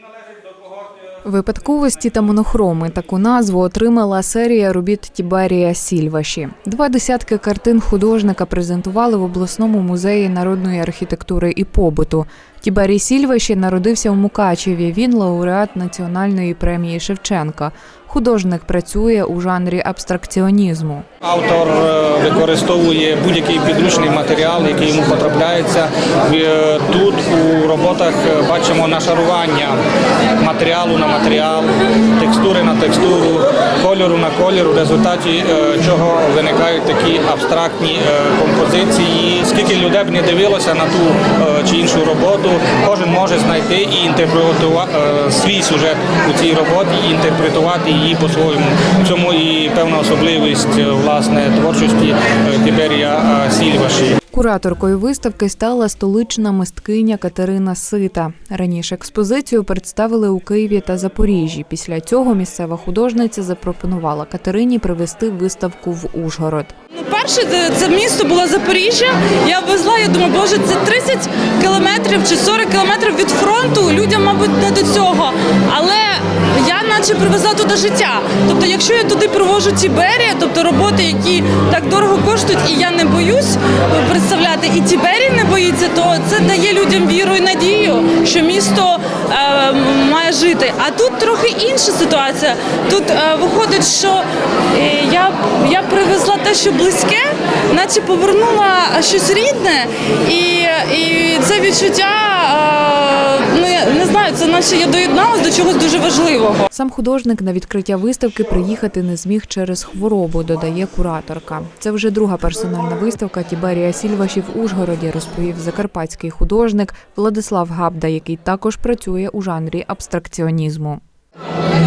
നിങ്ങളെ Випадковості та монохроми таку назву отримала серія робіт Тіберія Сільваші. Два десятки картин художника презентували в обласному музеї народної архітектури і побуту. Тіберій Сільваші народився у Мукачеві. Він лауреат національної премії Шевченка. Художник працює у жанрі абстракціонізму. Автор е, використовує будь-який підручний матеріал, який йому потрапляється. Е, Тут у роботах е, бачимо нашарування матеріалу на матеріал, текстури на текстуру, кольору на кольор, в результаті е, чого виникають такі абстрактні е, композиції. Скільки людей б не дивилося на ту е, чи іншу роботу, кожен може знайти і інтерпретувати свій сюжет у цій роботі і інтерпретувати її по-своєму. В цьому і певна особливість власне творчості Тиберія е, Сільваші. Кураторкою виставки стала столична мисткиня Катерина Сита. Раніше експозицію представили у Києві та Запоріжжі. Після цього місцева художниця запропонувала Катерині привезти виставку в Ужгород. Ну, перше це, місто було Запоріжжя. Я везла, я думаю, боже, це 30 кілометрів чи 40 кілометрів від фронту. Людям, мабуть, не до цього. Але я наче привезла туди життя. Тобто, якщо я туди привожу Тіберія, тобто роботи, які так дорого коштують, і я не боюсь представляти, і Тіберій не боїться, то це дає людям віру і надію, що місто е, має жити. А тут трохи інша ситуація. Тут е, виходить, що е, я, я привезла те, що близьке, наче повернула щось рідне, і, і це відчуття, е, ну це наче я доєдналась до чогось дуже важливого. Сам художник на відкриття виставки приїхати не зміг через хворобу, додає кураторка. Це вже друга персональна виставка Тіберія Сільваші в Ужгороді, розповів закарпатський художник Владислав Габда, який також працює у жанрі абстракціонізму.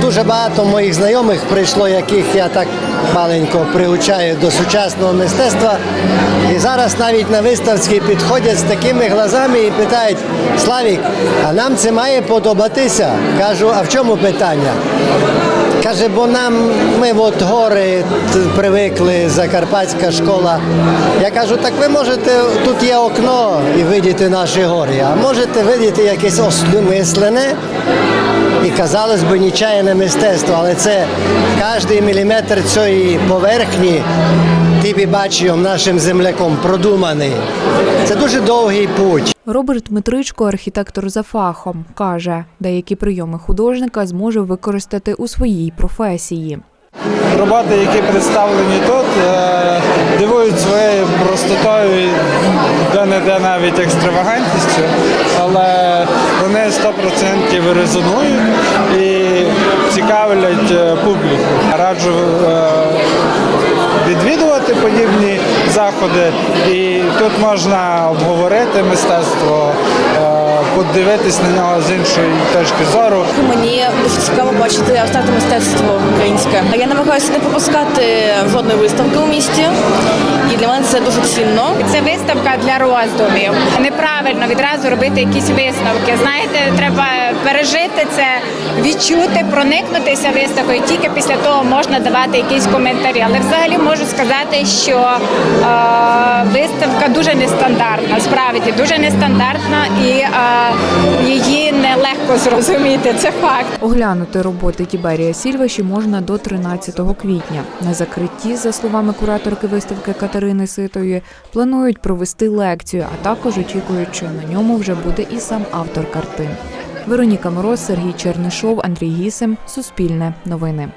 Дуже багато моїх знайомих прийшло, яких я так маленько приучаю до сучасного мистецтва. І зараз навіть на виставці підходять з такими глазами і питають: Славік, а нам це має подобатися? Кажу, а в чому питання? Каже, бо нам ми от гори привикли, закарпатська школа. Я кажу, так ви можете, тут є окно і видіти наші гори, а можете видіти якесь осмислене, і казалось би нічайне мистецтво, але це кожен міліметр цієї поверхні ти бачив нашим земляком продуманий. Це дуже довгий путь. Роберт Митричко, архітектор за фахом, каже, деякі прийоми художника зможе використати у своїй професії. Роботи, які представлені тут, е, дивують своєю простотою, де-не-де навіть екстравагантністю, але вони 100% резонують і цікавлять е, публіку. Раджу е, відвідувати подібні заходи, і тут можна обговорити мистецтво, е, подивитись на нього з іншої точки зору. Мені цікаво бачити абстрактне мистецтво українське. Я намагаюся не пропускати жодної виставки у місті, і для мене це дуже цінно. Це виставка для роздумів. Неправильно відразу робити якісь висновки. Знаєте, треба пережити це, відчути, проникнутися виставкою. Тільки після того можна давати якісь коментарі. Але взагалі можу сказати, що е, виставка дуже нестандартна. Справді дуже нестандартна і е, її нелегко зрозуміти. Це факт. Оглянути роботи Тіберія Сільваші можна до 13 квітня. На закритті, за словами кураторки виставки Катерини Ситої, планують провести лекцію, а також очікують, що на ньому вже буде і сам автор картин. Вероніка Мороз, Сергій Чернишов, Андрій Гісем. Суспільне новини.